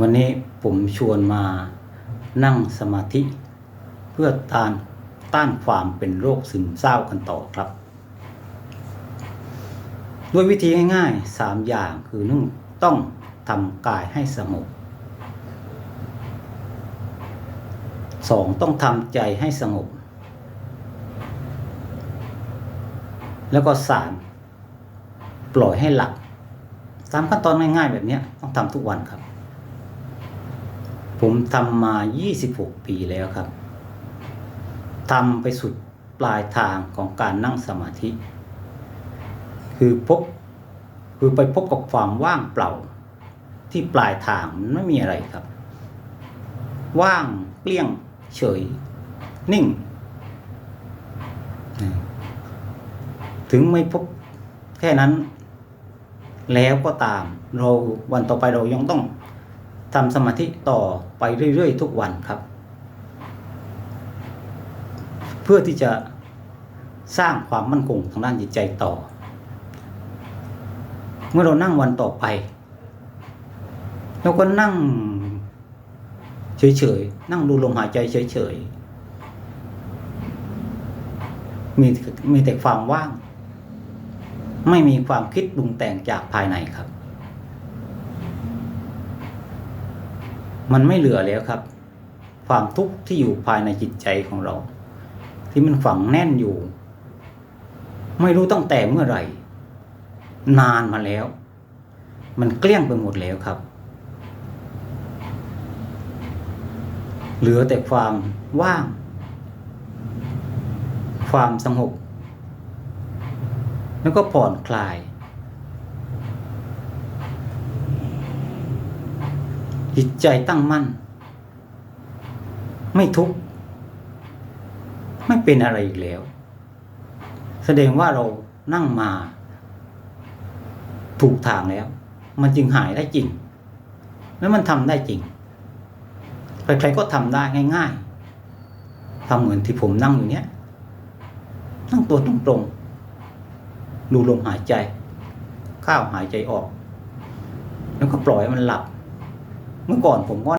วันนี้ผมชวนมานั่งสมาธิ เพื่อต้านต้านความเป็นโรคซึมเศร้ากันต่อครับ ด้วยวิธีง่ายๆสามอย่างคือหนึ่งต้องทำกายให้สงบสองต้องทำใจให้สงบ แล้วก็สามปล่อยให้หลับตามขั้นตอนง่ายๆแบบนี้ต้องทำทุกวันครับ ผมทำมา 26 ปีแล้วครับทำไปสุดปลายทางของการนั่งสมาธิ คือพบคือไปพบกับความว่างเปล่า ที่ปลายทางมันไม่มีอะไรครับ ว่างเปลี่ยงเฉย นิ่ง ถึงไม่พบแค่นั้น แล้วก็ตามเราวันต่อไปเรายังต้อง ทำสมาธิต่อไปเรื่อย ๆ ทุกวันครับ เพื่อที่จะสร้างความมั่นคงทางด้านจิตใจต่อ เมื่อเรานั่งวันต่อไปเราก็นั่งเฉยๆนั่งดูลมหายใจเฉยๆมีมีแต่ความว่าง ไม่มีความคิดปรุงแต่งจากภายในครับ มันไม่เหลือแล้วครับ ความทุกข์ที่อยู่ภายในจิตใจของเรา ที่มันฝังแน่นอยู่ ไม่รู้ตั้งแต่เมื่อไหร่ นานมาแล้ว มันเกลี้ยงไปหมดแล้วครับ เหลือแต่ความว่าง ความสงบแล้วก็ผ่อนคลาย จิตใจตั้งมั่น ไม่ทุกข์ไม่เป็นอะไรอีกแล้ว แสดงว่าเรานั่งมา ถูกทางแล้ว มันจึงหายได้จริง แล้วมันทำได้จริง ใครๆก็ทำได้ง่าย ๆทำเหมือนที่ผมนั่งอยู่เนี้ยนั่งตัวตรงๆดูลมหายใจ เข้าวหายใจออก แล้วก็ปล่อยมันหลับ เมื่อก่อนผมก็